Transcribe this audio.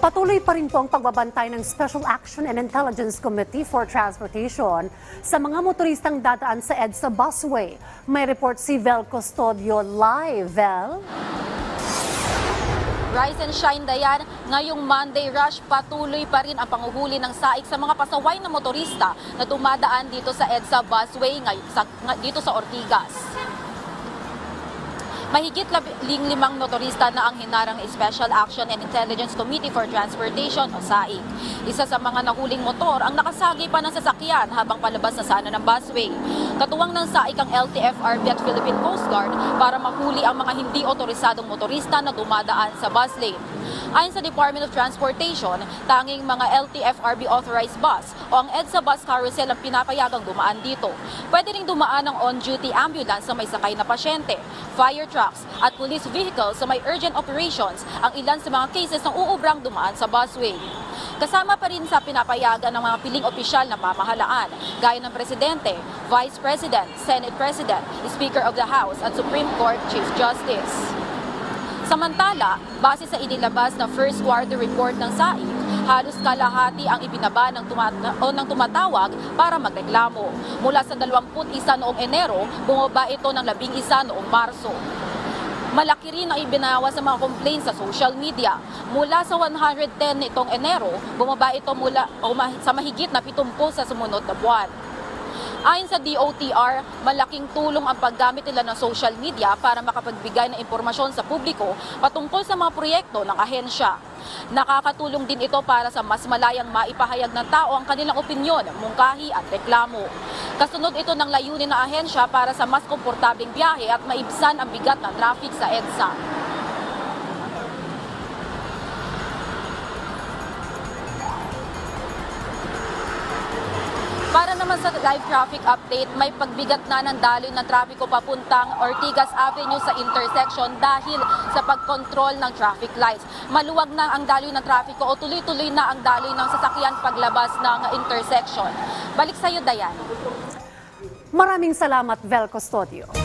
Patuloy pa rin po ang pagbabantay ng Special Action and Intelligence Committee for Transportation sa mga motoristang dadaan sa EDSA busway. May report si Vel Custodio live. Vel? Rise and shine Dayan, ngayong Monday rush patuloy pa rin ang panguhuli ng saik sa mga pasaway na motorista na dumadaan dito sa EDSA busway ngay- dito sa Ortigas. Mahigit labing limang motorista na ang hinarang ng Special Action and Intelligence Committee for Transportation o SAIC. Isa sa mga nahuling motor ang nakasagi pa ng sasakyan habang palabas na sana ng busway. Katuwang ng SAIC ang LTFRB at Philippine Coast Guard para mahuli ang mga hindi otorisadong motorista na dumadaan sa bus lane. Ayon sa Department of Transportation, tanging mga LTFRB authorized bus o ang EDSA bus carousel ang pinapayagang dumaan dito. Pwede ring dumaan ang on-duty ambulance sa may sakay na pasyente, fire trucks at police vehicles sa may urgent operations ang ilan sa mga cases ng uubrang dumaan sa busway. Kasama pa rin sa pinapayagan ng mga piling opisyal na pamahalaan, gaya ng Presidente, Vice President, Senate President, Speaker of the House at Supreme Court Chief Justice. Samantala, base sa inilabas na first quarter report ng SAIC, halos kalahati ang ibinaba ng, tumata- o ng tumatawag para magreklamo. Mula sa 21 noong Enero, bumaba ito ng 11 noong Marso. Malaki rin ang ibinawa sa mga complaints sa social media. Mula sa 110 nitong Enero, bumaba ito mula o ma- sa mahigit na 70 sa sumunod na buwan. Ayon sa DOTR, malaking tulong ang paggamit nila ng social media para makapagbigay ng impormasyon sa publiko patungkol sa mga proyekto ng ahensya. Nakakatulong din ito para sa mas malayang maipahayag ng tao ang kanilang opinyon, mungkahi at reklamo. Kasunod ito ng layunin ng ahensya para sa mas komportabling biyahe at maibsan ang bigat ng traffic sa EDSA. Para naman sa live traffic update, may pagbigat na ng daloy ng trapiko papuntang Ortigas Avenue sa intersection dahil sa pagkontrol ng traffic lights. Maluwag na ang daloy ng trapiko o tuloy-tuloy na ang daloy ng sasakyan paglabas ng intersection. Balik sa iyo, Dayan. Maraming salamat, Vel Custodio.